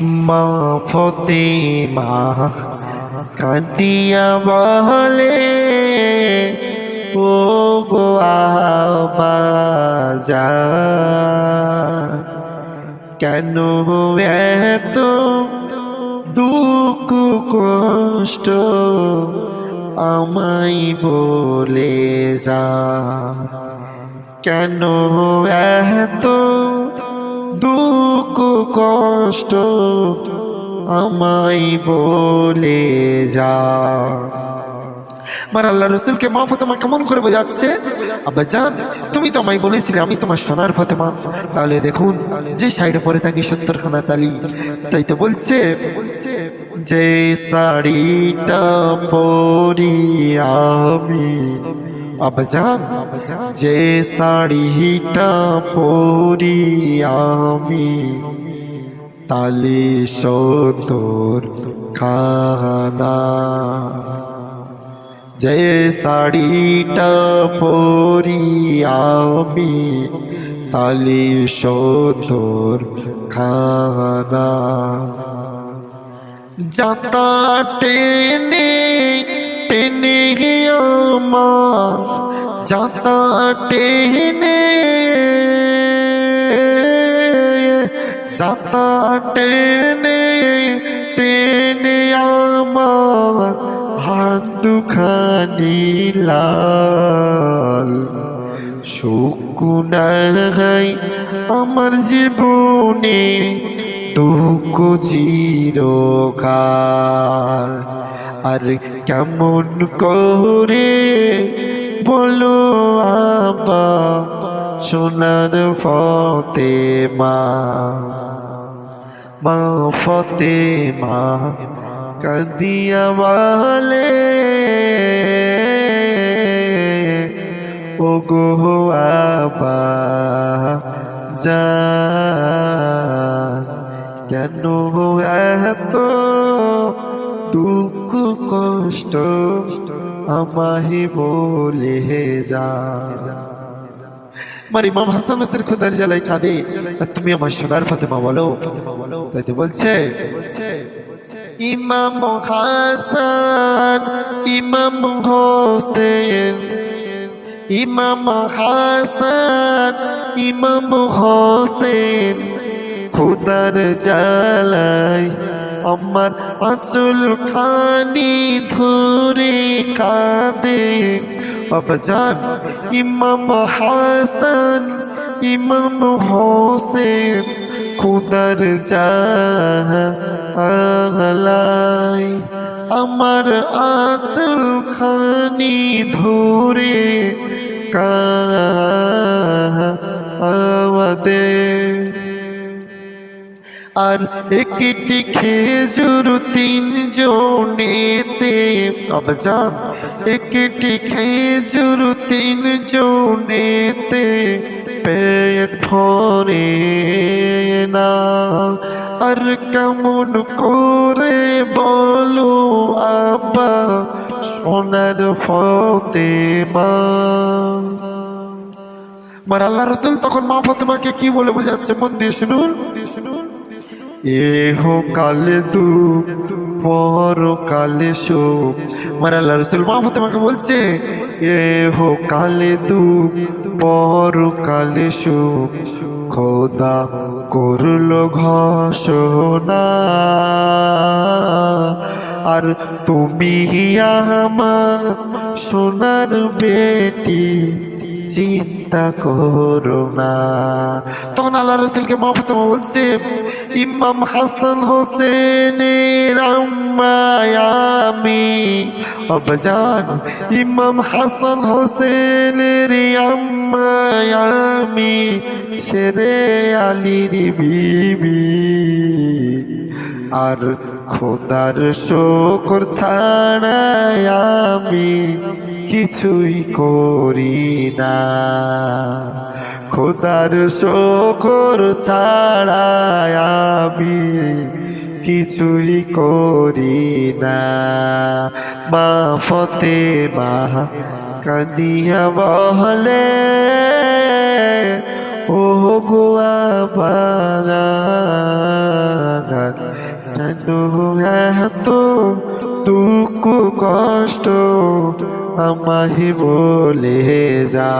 মা ফতে মা কাঁদিয়া বলে ও গো বাজা কেন এত দুঃখ, কষ্ট আমায় বলে যা কেন এত দুঃখ, কষ্ট আমায় বলে যা আমার আল্লাহ রসুলকে মা ফতেমা কেমন করে বোঝাচ্ছে? আব্বা জান, তুমি তো আমায় বলেছিলে, আমি তোমার সোনার ফতেমা। তাহলে দেখুন, যে সাইডে পরে থাকি সত্তরখানা তালি, তাই তো বলছে যে শাড়িটা পরি আমি। আবজান যে শাড়িটা পরি আমি, তালি সত্তর খানা। যে শাড়িটা পরি আমি, তালি সত্তর খানা। যাতা টেনে টেনে আমার যাতা টেনে যাতা টেনে টেনে আমার হাত দুখানি লাল শুকুনাই আমার জীবনে দুঃখ চিরকাল। আর কেমন করে বলো আবা সোনার ফতে মা ফতে মা কাঁদিয়া বলে ও গো আবা যা কেন এত দুঃখ, কষ্ট আমাহি বলে যা। আমার ইমাম হাসান নাসির খুদার জ্বালাই কাঁদে। তুমি আমার সোনার ফাতেমা বলো। তাই তো বলছে, ইমাম হাসান, ইমাম হোসেন, ইমাম হাসান, ইমাম হোসেন, খুদার জ্বালাই আমার আঁচল খানি ধরে কাঁদে। বাবাজান ইমাম হাসান, ইমাম হোসেন, খুদার জালাই আমার আঁচল খানি ধরে কাদে। আর একটি খেজুর তিন জনেতে। অবজান একটি খেজুর তিন জনেতে পেট ভরে না। আর কেমন করে বলো আব্বা, সোনার ফতে মা মার আল্লাহ রসুল তখন মা ফতেমাকে কি বলে বোঝাচ্ছে? মন দিয়ে শুনুন। এহ কালে দুঃখ, পর কালে সুখ মার আল্লাহ রসুল মা ফতেমাকে বলছে, এহ কালে দুঃখ, পর কালে সুখ খোদা করল ঘোষণা। আর তুমি আমার সোনার বেটি। চিন্তা করো না। তখন আল্লাহ রসুলকে মহফতমা বলছে, ইমাম হাসান হোসেনের আম্মায়ামি অবজান, ইমাম হাসান হোসেনের আম্মায়ামি ছেড়ে আলির বিবি। আর খোদার শোকর ছাড়াই আমি কিছুই করি না। খোদার শোকর ছাড়াই আমি কিছুই করি না। মা ফতে মা কাঁদিয়া বলে ও গোয়া বাজার কেন এত দুঃখ কষ্ট আমাহি বলে যা।